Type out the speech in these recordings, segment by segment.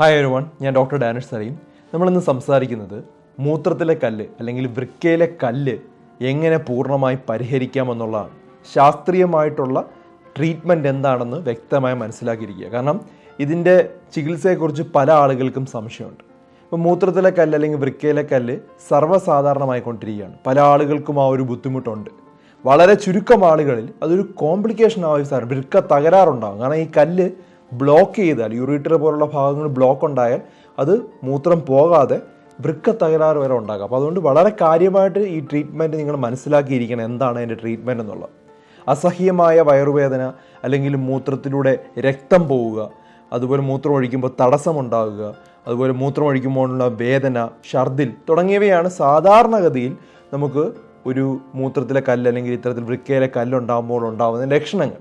Hi everyone ഞാൻ doctor Danish Saleem നമ്മളിന്ന് സംസാരിക്കുന്നത് മൂത്രത്തിലെ കല്ല് അല്ലെങ്കിൽ വൃക്കയിലെ കല്ല് എങ്ങനെ പൂർണമായി പരിഹരിക്കാമെന്നുള്ളതാണ്. ശാസ്ത്രീയമായിട്ടുള്ള ട്രീറ്റ്മെന്റ് എന്താണെന്ന് വ്യക്തമായി മനസ്സിലാക്കിയിരിക്കുക. കാരണം ഇതിന്റെ ചികിത്സയെക്കുറിച്ച് പല ആളുകൾക്കും സംശയമുണ്ട്. ഇപ്പോൾ മൂത്രത്തിലെ കല്ല് അല്ലെങ്കിൽ വൃക്കയിലെ കല്ല് സർവസാധാരണമായി കൊണ്ടിരിക്കുകയാണ്. പല ആളുകൾക്കും ആ ഒരു ബുദ്ധിമുട്ടുണ്ട്. വളരെ ചുരുക്കം ആളുകളിൽ അതൊരു കോംപ്ലിക്കേഷൻ ആയ ഒരു വൃക്ക തകരാറുണ്ടാകും. കാരണം ഈ കല്ല് ബ്ലോക്ക് ചെയ്താൽ യൂറീറ്റർ പോലുള്ള ഭാഗങ്ങൾ ബ്ലോക്ക് ഉണ്ടായാൽ അത് മൂത്രം പോകാതെ വൃക്ക തകരാറ് വരെ ഉണ്ടാകാം. അപ്പോൾ അതുകൊണ്ട് വളരെ കാര്യമായിട്ട് ഈ ട്രീറ്റ്മെന്റ് നിങ്ങൾ മനസ്സിലാക്കിയിരിക്കണം എന്താണ് അതിന്റെ ട്രീറ്റ്മെന്റ് എന്നുള്ളത്. അസഹ്യമായ വയറുവേദന അല്ലെങ്കിൽ മൂത്രത്തിലൂടെ രക്തം പോവുക അതുപോലെ മൂത്രം ഒഴിക്കുമ്പോൾ തടസ്സമുണ്ടാകുക അതുപോലെ മൂത്രം ഒഴിക്കുമ്പോഴുള്ള വേദന ഛർദിൽ തുടങ്ങിയവയാണ് സാധാരണഗതിയിൽ നമുക്ക് ഒരു മൂത്രത്തിലെ കല്ല് അല്ലെങ്കിൽ ഇത്തരത്തിൽ വൃക്കയിലെ കല്ലുണ്ടാകുമ്പോൾ ഉണ്ടാകുന്ന ലക്ഷണങ്ങൾ.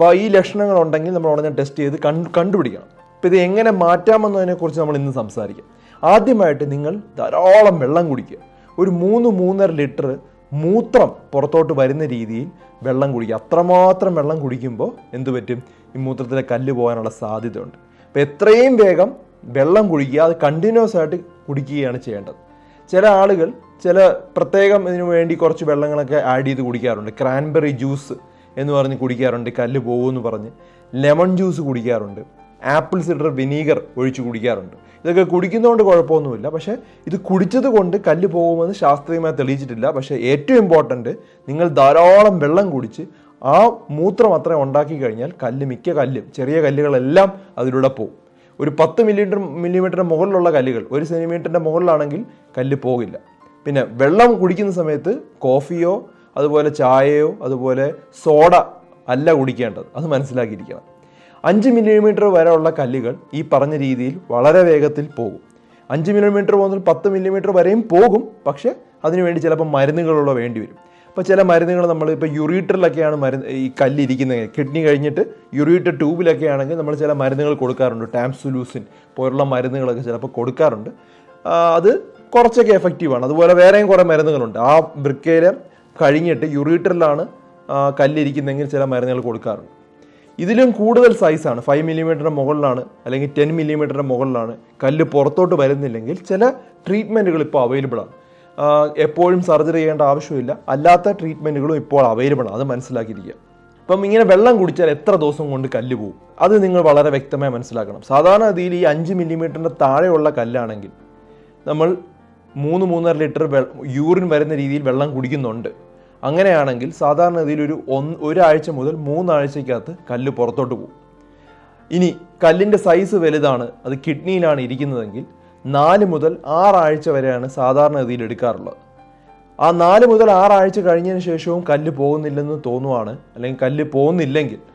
അപ്പോൾ ഈ ലക്ഷണങ്ങൾ ഉണ്ടെങ്കിൽ നമ്മൾ ഉടനെ ടെസ്റ്റ് ചെയ്ത് കണ്ട് കണ്ടുപിടിക്കണം. അപ്പോൾ ഇത് എങ്ങനെ മാറ്റാമെന്നതിനെക്കുറിച്ച് നമ്മൾ ഇന്ന് സംസാരിക്കാം. ആദ്യമായിട്ട് നിങ്ങൾ ധാരാളം വെള്ളം കുടിക്കുക. ഒരു മൂന്ന് മൂന്നര ലിറ്റർ മൂത്രം പുറത്തോട്ട് വരുന്ന രീതിയിൽ വെള്ളം കുടിക്കുക. അത്രമാത്രം വെള്ളം കുടിക്കുമ്പോൾ എന്തു പറ്റും? ഈ മൂത്രത്തിലെ കല്ല് പോകാനുള്ള സാധ്യതയുണ്ട്. അപ്പോൾ എത്രയും വേഗം വെള്ളം കുടിക്കുക. അത് കണ്ടിന്യൂസ് ആയിട്ട് കുടിക്കുകയാണ് ചെയ്യേണ്ടത്. ചില ആളുകൾ ചില പ്രത്യേകം ഇതിനു വേണ്ടി കുറച്ച് വെള്ളങ്ങളൊക്കെ ആഡ് ചെയ്ത് കുടിക്കാറുണ്ട്. ക്രാൻബെറി ജ്യൂസ് എന്ന് പറഞ്ഞ് കുടിക്കാറുണ്ട് കല്ല് പോകുമെന്ന് പറഞ്ഞ്. ലെമൺ ജ്യൂസ് കുടിക്കാറുണ്ട്. ആപ്പിൾ സിഡർ വിനീഗർ ഒഴിച്ച് കുടിക്കാറുണ്ട്. ഇതൊക്കെ കുടിക്കുന്നതുകൊണ്ട് കുഴപ്പമൊന്നുമില്ല. പക്ഷേ ഇത് കുടിച്ചത് കൊണ്ട് കല്ല് പോകുമെന്ന് ശാസ്ത്രീയമായി തെളിയിച്ചിട്ടില്ല. പക്ഷേ ഏറ്റവും ഇമ്പോർട്ടന്റ് നിങ്ങൾ ധാരാളം വെള്ളം കുടിച്ച് ആ മൂത്രം അത്രയും ഉണ്ടാക്കി കഴിഞ്ഞാൽ കല്ല് മിക്ക കല്ലും ചെറിയ കല്ലുകളെല്ലാം അതിലൂടെ പോകും. ഒരു പത്ത് മില്ലിമീറ്റർ മില്ലിമീറ്ററിന് മുകളിലുള്ള കല്ലുകൾ ഒരു സെന്റിമീറ്ററിന്റെ മുകളിലാണെങ്കിൽ കല്ല് പോകില്ല. പിന്നെ വെള്ളം കുടിക്കുന്ന സമയത്ത് കോഫിയോ അതുപോലെ ചായയോ അതുപോലെ സോഡ അല്ല കുടിക്കേണ്ടത്. അത് മനസ്സിലാക്കിയിരിക്കണം. അഞ്ച് മില്ലിമീറ്റർ വരെയുള്ള കല്ലുകൾ ഈ പറഞ്ഞ രീതിയിൽ വളരെ വേഗത്തിൽ പോകും. അഞ്ച് മില്ലിമീറ്റർ മുതൽ പത്ത് മില്ലിമീറ്റർ വരെയും പോകും പക്ഷേ അതിനുവേണ്ടി ചിലപ്പോൾ മരുന്നുകളുള്ള വേണ്ടി വരും. അപ്പോൾ ചില മരുന്നുകൾ നമ്മൾ ഇപ്പോൾ യുറീറ്ററിലൊക്കെയാണ് മരുന്ന് ഈ കല്ലിരിക്കുന്നത്. കിഡ്നി കഴിഞ്ഞിട്ട് യുറീറ്റർ ട്യൂബിലൊക്കെ ആണെങ്കിൽ നമ്മൾ ചില മരുന്നുകൾ കൊടുക്കാറുണ്ട്. ടാംസുലൂസിൻ പോലുള്ള മരുന്നുകളൊക്കെ ചിലപ്പോൾ കൊടുക്കാറുണ്ട്. അത് കുറച്ചൊക്കെ എഫക്റ്റീവാണ്. അതുപോലെ വേറെയും കുറേ മരുന്നുകളുണ്ട്. ആ വൃക്കയിൽ കഴിഞ്ഞിട്ട് യുറീറ്ററിലാണ് കല്ലിരിക്കുന്നെങ്കിൽ ചില മരുന്നുകൾ കൊടുക്കാറുണ്ട്. ഇതിലും കൂടുതൽ സൈസാണ് ഫൈവ് മില്ലിമീറ്ററിന് മുകളിലാണ് അല്ലെങ്കിൽ ടെൻ മില്ലിമീറ്ററിന് മുകളിലാണ് കല്ല് പുറത്തോട്ട് വരുന്നില്ലെങ്കിൽ ചില ട്രീറ്റ്മെന്റുകൾ ഇപ്പോൾ അവൈലബിൾ ആണ്. എപ്പോഴും സർജറി ചെയ്യേണ്ട ആവശ്യമില്ല. അല്ലാത്ത ട്രീറ്റ്മെന്റുകളും ഇപ്പോൾ അവൈലബിൾ ആണ്. അത് മനസ്സിലാക്കിയിരിക്കുക. അപ്പം ഇങ്ങനെ വെള്ളം കുടിച്ചാൽ എത്ര ദിവസം കൊണ്ട് കല്ല് പോകും അത് നിങ്ങൾ വളരെ വ്യക്തമായി മനസ്സിലാക്കണം. സാധാരണ ഗതിയിൽ ഈ അഞ്ച് മില്ലിമീറ്ററിന്റെ താഴെയുള്ള കല്ലാണെങ്കിൽ നമ്മൾ മൂന്ന് മൂന്നര ലിറ്റർ യൂറിൻ വരുന്ന രീതിയിൽ വെള്ളം കുടിക്കുന്നുണ്ട്. അങ്ങനെയാണെങ്കിൽ സാധാരണ ഗതിയിൽ ഒരു ഒന്ന് ഒരാഴ്ച മുതൽ മൂന്നാഴ്ചക്കകത്ത് കല്ല് പുറത്തോട്ട് പോകും. ഇനി കല്ലിന്റെ സൈസ് വലുതാണ് അത് കിഡ്നിയിലാണ് ഇരിക്കുന്നതെങ്കിൽ നാല് മുതൽ ആറാഴ്ച വരെയാണ് സാധാരണ ഗതിയിൽ എടുക്കാറുള്ളത്. ആ നാല് മുതൽ ആറാഴ്ച കഴിഞ്ഞതിന് ശേഷവും കല്ല് പോകുന്നില്ലെന്ന് തോന്നുവാണ് അല്ലെങ്കിൽ കല്ല് പോകുന്നില്ലെങ്കിൽ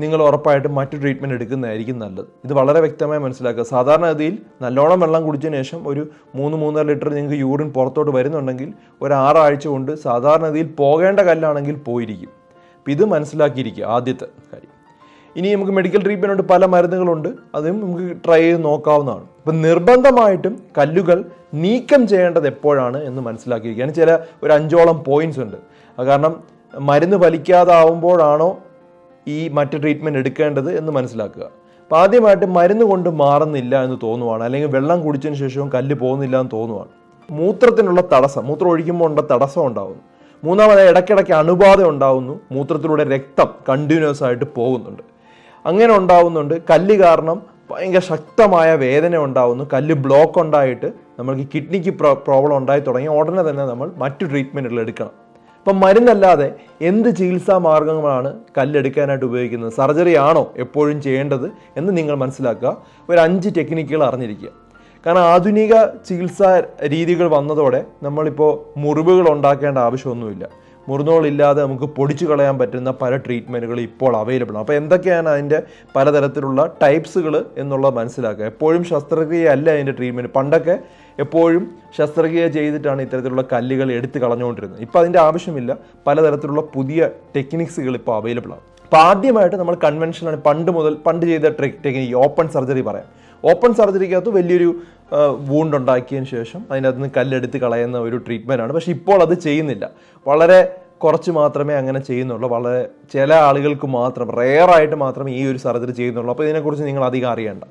നിങ്ങൾ ഉറപ്പായിട്ടും മറ്റു ട്രീറ്റ്മെന്റ് എടുക്കുന്നതായിരിക്കും നല്ലത്. ഇത് വളരെ വ്യക്തമായി മനസ്സിലാക്കുക. സാധാരണഗതിയിൽ നല്ലോണം വെള്ളം കുടിച്ചതിന് ശേഷം ഒരു മൂന്ന് മൂന്നര ലിറ്റർ നിങ്ങൾക്ക് യൂറിൻ പുറത്തോട്ട് വരുന്നുണ്ടെങ്കിൽ ഒരു ആറാഴ്ച കൊണ്ട് സാധാരണഗതിയിൽ പോകേണ്ട കല്ലാണെങ്കിൽ പോയിരിക്കും. അപ്പം ഇത് മനസ്സിലാക്കിയിരിക്കുക ആദ്യത്തെ കാര്യം. ഇനി നമുക്ക് മെഡിക്കൽ ട്രീറ്റ്മെന്റ് പല മരുന്നുകളുണ്ട്. അതും നമുക്ക് ട്രൈ ചെയ്ത് നോക്കാവുന്നതാണ്. അപ്പം നിർബന്ധമായിട്ടും കല്ലുകൾ നീക്കം ചെയ്യേണ്ടത് എപ്പോഴാണ് എന്ന് മനസ്സിലാക്കിയിരിക്കുകയാണ്. ചില ഒരു അഞ്ചോളം പോയിന്റ്സ് ഉണ്ട്. കാരണം മരുന്ന് ഫലിക്കാതാവുമ്പോഴാണോ ഈ മറ്റ് ട്രീറ്റ്മെന്റ് എടുക്കേണ്ടത് എന്ന് മനസ്സിലാക്കുക. അപ്പോൾ ആദ്യമായിട്ട് മരുന്ന് കൊണ്ട് മാറുന്നില്ല എന്ന് തോന്നുവാണ്. അല്ലെങ്കിൽ വെള്ളം കുടിച്ചതിന് ശേഷവും കല്ല് പോകുന്നില്ല എന്ന് തോന്നുവാണ്. മൂത്രത്തിനുള്ള തടസ്സം മൂത്രം ഒഴിക്കുമ്പോൾ ഉണ്ട തടസ്സം ഉണ്ടാകുന്നു മൂന്നാമത് ഇടയ്ക്കിടയ്ക്ക് അണുബാധ ഉണ്ടാകുന്നു മൂത്രത്തിലൂടെ രക്തം കണ്ടിന്യൂസ് ആയിട്ട് പോകുന്നുണ്ട്. അങ്ങനെ ഉണ്ടാവുന്നുണ്ട്. കല്ല് കാരണം ഭയങ്കര ശക്തമായ വേദന ഉണ്ടാവുന്നു. കല്ല് ബ്ലോക്ക് ഉണ്ടായിട്ട് നമ്മൾക്ക് കിഡ്നിക്ക് പ്രോബ്ലം ഉണ്ടായി തുടങ്ങി. ഉടനെ തന്നെ നമ്മൾ മറ്റു ട്രീറ്റ്മെന്റുകൾ എടുക്കണം. അപ്പം മരുന്നല്ലാതെ എന്ത് ചികിത്സാ മാർഗങ്ങളാണ് കല്ലെടുക്കാനായിട്ട് ഉപയോഗിക്കുന്നത്? സർജറി ആണോ എപ്പോഴും ചെയ്യേണ്ടത് എന്ന് നിങ്ങൾ മനസ്സിലാക്കുക. ഒരു അഞ്ച് ടെക്നിക്കുകൾ അറിഞ്ഞിരിക്കുക. കാരണം ആധുനിക ചികിത്സാ രീതികൾ വന്നതോടെ നമ്മളിപ്പോൾ മുറിവുകൾ ഉണ്ടാക്കേണ്ട ആവശ്യമൊന്നുമില്ല. മുറിവുകളില്ലാതെ നമുക്ക് പൊടിച്ചു കളയാൻ പറ്റുന്ന പല ട്രീറ്റ്മെന്റുകൾ ഇപ്പോൾ അവൈലബിൾ ആണ്. അപ്പോൾ എന്തൊക്കെയാണ് അതിന്റെ പലതരത്തിലുള്ള ടൈപ്സുകൾ എന്നുള്ളത് മനസ്സിലാക്കുക. എപ്പോഴും ശസ്ത്രക്രിയ അല്ല അതിന്റെ ട്രീറ്റ്മെന്റ് പണ്ടൊക്കെ എപ്പോഴും ശസ്ത്രക്രിയ ചെയ്തിട്ടാണ് ഇത്തരത്തിലുള്ള കല്ലുകൾ എടുത്ത് കളഞ്ഞുകൊണ്ടിരുന്നത്. ഇപ്പോൾ അതിന്റെ ആവശ്യമില്ല. പലതരത്തിലുള്ള പുതിയ ടെക്നിക്സുകൾ ഇപ്പോൾ അവൈലബിൾ ആണ്. അപ്പോൾ ആദ്യമായിട്ട് നമ്മൾ കൺവെൻഷനാണ് പണ്ട് മുതൽ പണ്ട് ചെയ്ത ടെക്നിക്ക് ഓപ്പൺ സർജറി പറയാം. ഓപ്പൺ സർജറിക്കകത്ത് വലിയൊരു വൂണ്ട് ഉണ്ടാക്കിയതിന് ശേഷം അതിനകത്ത് നിന്ന് കല്ലെടുത്ത് കളയുന്ന ഒരു ട്രീറ്റ്മെന്റ് ആണ്. പക്ഷേ ഇപ്പോൾ അത് ചെയ്യുന്നില്ല. വളരെ കുറച്ച് മാത്രമേ അങ്ങനെ ചെയ്യുന്നുള്ളൂ. വളരെ ചില ആളുകൾക്ക് മാത്രം റെയറായിട്ട് മാത്രമേ ഈ ഒരു സർജറി ചെയ്യുന്നുള്ളൂ. അപ്പോൾ ഇതിനെക്കുറിച്ച് നിങ്ങൾ അധികം അറിയേണ്ട.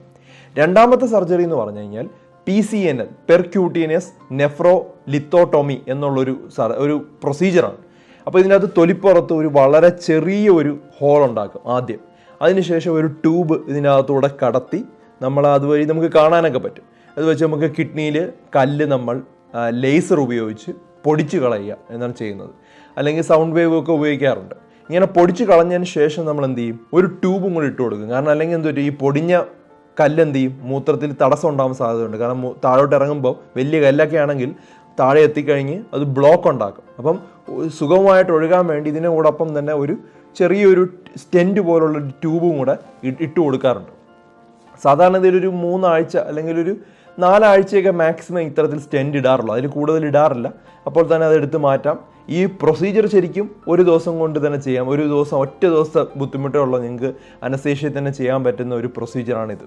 രണ്ടാമത്തെ സർജറി എന്ന് പറഞ്ഞു കഴിഞ്ഞാൽ P C N L percutaneous nephrolithotomy എന്നുള്ളൊരു സർ ഒരു പ്രൊസീജിയറാണ് അപ്പോൾ ഇതിനകത്ത് തൊലിപ്പുറത്ത് ഒരു വളരെ ചെറിയ ഒരു ഹോൾ ഉണ്ടാക്കും ആദ്യം. അതിനുശേഷം ഒരു ട്യൂബ് ഇതിനകത്തൂടെ കടത്തി. നമ്മൾ അതുവഴി നമുക്ക് കാണാനൊക്കെ പറ്റും. അത് വെച്ച് നമുക്ക് കിഡ്നിയിൽ കല്ല് നമ്മൾ ലേസർ ഉപയോഗിച്ച് പൊടിച്ച് കളയുക എന്നാണ് ചെയ്യുന്നത്. അല്ലെങ്കിൽ സൗണ്ട് വേവ് ഒക്കെ ഉപയോഗിക്കാറുണ്ട്. ഇങ്ങനെ പൊടിച്ച് കളഞ്ഞതിന് ശേഷം നമ്മൾ എന്ത് ചെയ്യും? ഒരു ട്യൂബും കൂടി ഇട്ട് കൊടുക്കും. കാരണം അല്ലെങ്കിൽ എന്തോ ഈ പൊടിഞ്ഞ കല്ല് എന്ത് ചെയ്യും? മൂത്രത്തിൽ തടസ്സം ഉണ്ടാകാൻ സാധ്യതയുണ്ട്. കാരണം താഴോട്ട് ഇറങ്ങുമ്പോൾ വലിയ കല്ലൊക്കെ ആണെങ്കിൽ താഴെ എത്തിക്കഴിഞ്ഞ് അത് ബ്ലോക്ക് ഉണ്ടാക്കും. അപ്പം സുഗമമായിട്ട് ഒഴുകാൻ വേണ്ടി ഇതിനോടൊപ്പം തന്നെ ഒരു ചെറിയൊരു സ്റ്റെന്റ് പോലുള്ളൊരു ട്യൂബും കൂടെ ഇട്ട് കൊടുക്കാറുണ്ട്. സാധാരണ ഇതിലൊരു മൂന്നാഴ്ച അല്ലെങ്കിൽ ഒരു നാലാഴ്ചയൊക്കെ മാക്സിമം ഇത്തരത്തിൽ സ്റ്റെൻഡ് ഇടാറുള്ളൂ. അതിൽ കൂടുതൽ ഇടാറില്ല. അപ്പോൾ തന്നെ അത് എടുത്ത് മാറ്റാം. ഈ പ്രൊസീജിയർ ശരിക്കും ഒരു ദിവസം കൊണ്ട് തന്നെ ചെയ്യാം. ഒരു ദിവസം ഒറ്റ ദിവസത്തെ ബുദ്ധിമുട്ടേ ഉള്ളൂ. നിങ്ങൾക്ക് അനസ്തേഷ്യയിൽ തന്നെ ചെയ്യാൻ പറ്റുന്ന ഒരു പ്രൊസീജിയറാണിത്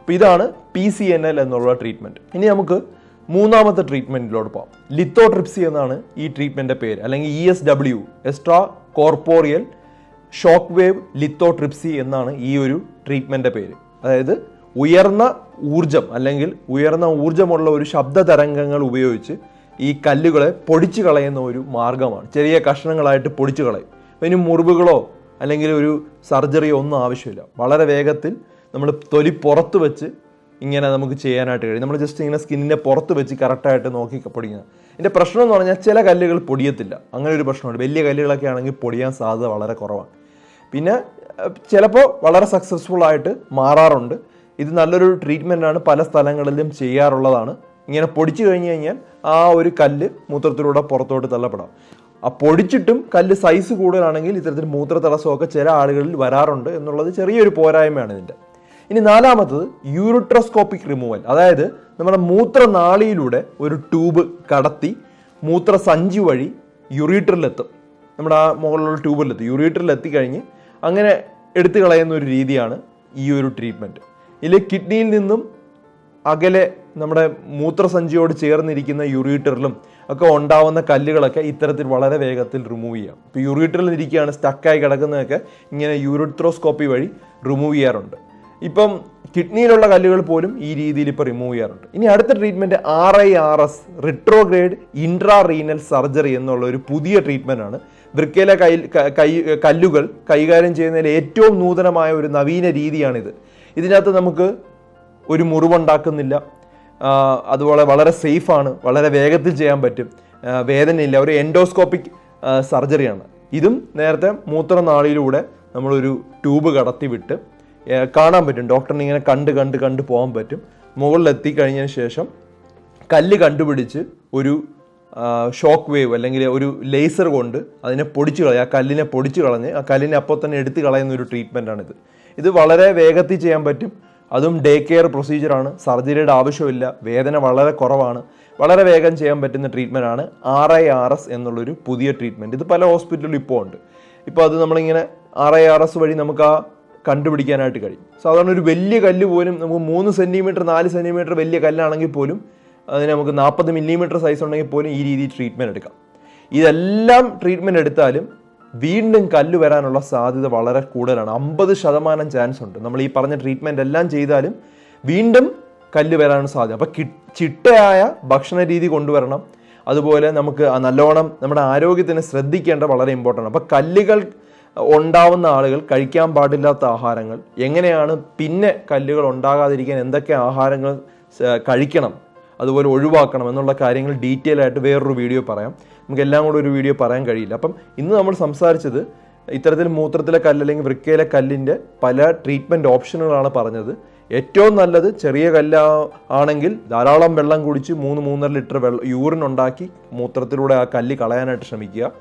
അപ്പോൾ ഇതാണ് പി സി എൻ എൽ എന്നുള്ള ട്രീറ്റ്മെന്റ് ഇനി നമുക്ക് മൂന്നാമത്തെ ട്രീറ്റ്മെന്റിലോട്ട് പോകാം ലിത്തോട്രിപ്സി എന്നാണ് ഈ ട്രീറ്റ്മെന്റിന്റെ പേര്. അല്ലെങ്കിൽ E S W extracorporeal shock wave lithotripsy എന്നാണ് ഈ ഒരു ട്രീറ്റ്മെന്റിന്റെ പേര്. അതായത് ഉയർന്ന ഊർജം അല്ലെങ്കിൽ ഉയർന്ന ഊർജമുള്ള ഒരു ശബ്ദ തരംഗങ്ങൾ ഉപയോഗിച്ച് ഈ കല്ലുകളെ പൊടിച്ചു കളയുന്ന ഒരു മാർഗമാണ്. ചെറിയ കഷ്ണങ്ങളായിട്ട് പൊടിച്ചു കളയും. ഇനി മുറിവുകളോ അല്ലെങ്കിൽ ഒരു സർജറിയോ ഒന്നും ആവശ്യമില്ല. വളരെ വേഗത്തിൽ നമ്മൾ തൊലി പുറത്ത് വെച്ച് ഇങ്ങനെ നമുക്ക് ചെയ്യാനായിട്ട് കഴിയും. നമ്മൾ ജസ്റ്റ് ഇങ്ങനെ സ്കിന്നിനെ പുറത്ത് വെച്ച് കറക്റ്റായിട്ട് നോക്കി പൊടിക്കുന്നത് എന്റെ പ്രശ്നം എന്ന് പറഞ്ഞാൽ ചില കല്ലുകൾ പൊടിയത്തില്ല. അങ്ങനെ ഒരു പ്രശ്നമുണ്ട്. വലിയ കല്ലുകളൊക്കെ ആണെങ്കിൽ പൊടിയാൻ സാധ്യത വളരെ കുറവാണ്. പിന്നെ ചിലപ്പോൾ വളരെ സക്സസ്ഫുൾ ആയിട്ട് മാറാറുണ്ട്. ഇത് നല്ലൊരു ട്രീറ്റ്മെന്റ് ആണ് പല സ്ഥലങ്ങളിലും ചെയ്യാറുള്ളതാണ്. ഇങ്ങനെ പൊടിച്ചു കഴിഞ്ഞ് കഴിഞ്ഞാൽ ആ ഒരു കല്ല് മൂത്രത്തിലൂടെ പുറത്തോട്ട് തള്ളപ്പെടാം. ആ പൊടിച്ചിട്ടും കല്ല് സൈസ് കൂടുതലാണെങ്കിൽ ഇത്തരത്തിൽ മൂത്ര തടസ്സമൊക്കെ ചില ആളുകളിൽ വരാറുണ്ട് എന്നുള്ളത് ചെറിയൊരു പോരായ്മയാണ് ഇതിന്റെ. ഇനി നാലാമത്തത് യൂറിട്രോസ്കോപ്പിക് റിമൂവൽ അതായത് നമ്മുടെ മൂത്രനാളിയിലൂടെ ഒരു ട്യൂബ് കടത്തി മൂത്രസഞ്ചി വഴി യുറീറ്ററിലെത്തും നമ്മുടെ ആ മുകളിലുള്ള ട്യൂബിലെത്തും യുറീറ്ററിലെത്തിക്കഴിഞ്ഞ് അങ്ങനെ എടുത്തു കളയുന്ന ഒരു രീതിയാണ് ഈ ഒരു ട്രീറ്റ്മെന്റ് ഇതിൽ കിഡ്നിയിൽ നിന്നും അകലെ നമ്മുടെ മൂത്രസഞ്ചിയോട് ചേർന്നിരിക്കുന്ന യുറീറ്ററിലും ഒക്കെ ഉണ്ടാവുന്ന കല്ലുകളൊക്കെ ഇത്തരത്തിൽ വളരെ വേഗത്തിൽ റിമൂവ് ചെയ്യാം. ഇപ്പോൾ യുറീറ്ററിൽ ഇരിക്കുകയാണ് സ്റ്റക്കായി കിടക്കുന്നതൊക്കെ ഇങ്ങനെ യൂറിത്രോസ്കോപ്പി വഴി റിമൂവ് ചെയ്യാറുണ്ട്. ഇപ്പം കിഡ്നിയിലുള്ള കല്ലുകൾ പോലും ഈ രീതിയിൽ ഇപ്പോൾ റിമൂവ് ചെയ്യാറുണ്ട്. ഇനി അടുത്ത treatment R I R S retrograde intrarenal surgery എന്നുള്ള ഒരു പുതിയ ട്രീറ്റ്മെന്റ് ആണ്. വൃക്കയിലെ കൈ കൈ കല്ലുകൾ കൈകാര്യം ചെയ്യുന്നതിൽ ഏറ്റവും നൂതനമായ ഒരു നവീന രീതിയാണിത്. ഇതിനകത്ത് നമുക്ക് ഒരു മുറിവുണ്ടാക്കുന്നില്ല. അതുപോലെ വളരെ സേഫാണ്. വളരെ വേഗത്തിൽ ചെയ്യാൻ പറ്റും. വേദനയില്ല. ഒരു എൻഡോസ്കോപ്പിക് സർജറിയാണ്. ഇതും നേരത്തെ മൂത്രനാളിയിലൂടെ നമ്മളൊരു ട്യൂബ് കടത്തി വിട്ട് കാണാൻ പറ്റും. ഡോക്ടറിനെ ഇങ്ങനെ കണ്ട് കണ്ട് കണ്ട് പോകാൻ പറ്റും. മുകളിലെത്തി കഴിഞ്ഞതിന് ശേഷം കല്ല് കണ്ടുപിടിച്ച് ഒരു ഷോക്ക് വേവ് അല്ലെങ്കിൽ ഒരു ലേസർ കൊണ്ട് അതിനെ പൊടിച്ച് കളയുക ആ കല്ലിനെ പൊടിച്ച് കളഞ്ഞ് ആ കല്ലിനെ അപ്പോൾ തന്നെ എടുത്ത് കളയുന്ന ഒരു ട്രീറ്റ്മെന്റാണിത് ഇത് വളരെ വേഗത്തിൽ ചെയ്യാൻ പറ്റും. അതും ഡേ കെയർ പ്രൊസീജിയറാണ് സർജറിയുടെ ആവശ്യമില്ല. വേദന വളരെ കുറവാണ്. വളരെ വേഗം ചെയ്യാൻ പറ്റുന്ന ട്രീറ്റ്മെന്റ് ആണ് ആർ ഐ ആർ എസ് എന്നുള്ളൊരു പുതിയ ട്രീറ്റ്മെന്റ് ഇത് പല ഹോസ്പിറ്റലിലും ഇപ്പോൾ ഉണ്ട്. ഇപ്പോൾ അത് നമ്മളിങ്ങനെ ആർ ഐ ആർ എസ് വഴി നമുക്ക് ആ കണ്ടുപിടിക്കാനായിട്ട് കഴിയും. സാധാരണ ഒരു വലിയ കല്ല് പോലും നമുക്ക് മൂന്ന് സെന്റിമീറ്റർ നാല് സെന്റിമീറ്റർ വലിയ കല്ലാണെങ്കിൽ പോലും അതിന് നമുക്ക് നാൽപ്പത് മില്ലിമീറ്റർ സൈസ് ഉണ്ടെങ്കിൽ പോലും ഈ രീതിയിൽ ട്രീറ്റ്മെന്റ് എടുക്കാം. ഇതെല്ലാം ട്രീറ്റ്മെന്റ് എടുത്താലും വീണ്ടും കല്ല് വരാനുള്ള സാധ്യത വളരെ കൂടുതലാണ്. അമ്പത് ശതമാനം ചാൻസ് ഉണ്ട്. നമ്മൾ ഈ പറഞ്ഞ ട്രീറ്റ്മെന്റ് എല്ലാം ചെയ്താലും വീണ്ടും കല്ല് വരാനുള്ള സാധ്യത. അപ്പോൾ കി ചിട്ടയായ ഭക്ഷണ രീതി കൊണ്ടുവരണം. അതുപോലെ നമുക്ക് നല്ലോണം നമ്മുടെ ആരോഗ്യത്തിന് ശ്രദ്ധിക്കേണ്ട വളരെ ഇമ്പോർട്ടന്റ് അപ്പോൾ കല്ലുകൾ ഉണ്ടാവുന്ന ആളുകൾ കഴിക്കാൻ പാടില്ലാത്ത ആഹാരങ്ങൾ എങ്ങനെയാണ് പിന്നെ കല്ലുകൾ ഉണ്ടാകാതിരിക്കാൻ എന്തൊക്കെ ആഹാരങ്ങൾ കഴിക്കണം? അതുപോലെ ഒഴിവാക്കണം എന്നുള്ള കാര്യങ്ങൾ ഡീറ്റെയിൽ ആയിട്ട് വേറൊരു വീഡിയോ പറയാം. നമുക്ക് എല്ലാം കൂടെ ഒരു വീഡിയോ പറയാൻ കഴിയില്ല. അപ്പം ഇന്ന് നമ്മൾ സംസാരിച്ചത് ഇത്തരത്തിൽ മൂത്രത്തിലെ കല്ല് അല്ലെങ്കിൽ വൃക്കയിലെ കല്ലിന്റെ പല ട്രീറ്റ്മെന്റ് ഓപ്ഷനുകളാണ് പറഞ്ഞത്. ഏറ്റവും നല്ലത് ചെറിയ കല്ല ആണെങ്കിൽ ധാരാളം വെള്ളം കുടിച്ച് മൂന്ന് മൂന്നര ലിറ്റർ വെള്ളം യൂറിൻ ഉണ്ടാക്കി മൂത്രത്തിലൂടെ ആ കല്ല് കളയാനായിട്ട് ശ്രമിക്കുക.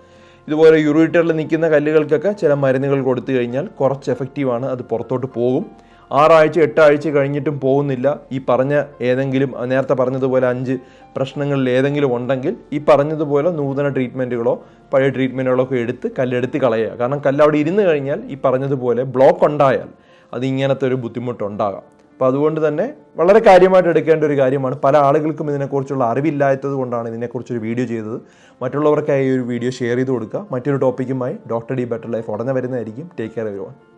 ഇതുപോലെ യൂറിറ്ററിൽ നിൽക്കുന്ന കല്ലുകൾക്കൊക്കെ ചില മരുന്നുകൾ കൊടുത്തു കഴിഞ്ഞാൽ കുറച്ച് എഫക്റ്റീവാണ് അത് പുറത്തോട്ട് പോകും. ആറാഴ്ച എട്ടാഴ്ച കഴിഞ്ഞിട്ടും പോകുന്നില്ല. ഈ പറഞ്ഞ ഏതെങ്കിലും നേരത്തെ പറഞ്ഞതുപോലെ അഞ്ച് പ്രശ്നങ്ങളിൽ ഏതെങ്കിലും ഉണ്ടെങ്കിൽ ഈ പറഞ്ഞതുപോലെ നൂതന ട്രീറ്റ്മെന്റുകളോ പഴയ ട്രീറ്റ്മെന്റുകളോ ഒക്കെ എടുത്ത് കല്ലെടുത്ത് കളയുക. കാരണം കല്ല് അവിടെ ഇരുന്ന് കഴിഞ്ഞാൽ ഈ പറഞ്ഞതുപോലെ ബ്ലോക്ക് ഉണ്ടായാൽ അത് ഇങ്ങനത്തെ ഒരു ബുദ്ധിമുട്ടുണ്ടാകാം. അപ്പോൾ അതുകൊണ്ട് തന്നെ വളരെ കാര്യമായിട്ട് എടുക്കേണ്ട ഒരു കാര്യമാണ്. പല ആളുകൾക്കും ഇതിനെക്കുറിച്ചുള്ള അറിവില്ലാത്തത് കൊണ്ടാണ് ഇതിനെക്കുറിച്ചൊരു വീഡിയോ ചെയ്തത്. മറ്റുള്ളവർക്കായി ഒരു വീഡിയോ ഷെയർ ചെയ്ത് കൊടുക്കുക. മറ്റൊരു ടോപ്പിക്കുമായി ഡോക്ടർ ഡി ബെറ്റർ ലൈഫ് ഉടനെ വരുന്നതായിരിക്കും. Take care every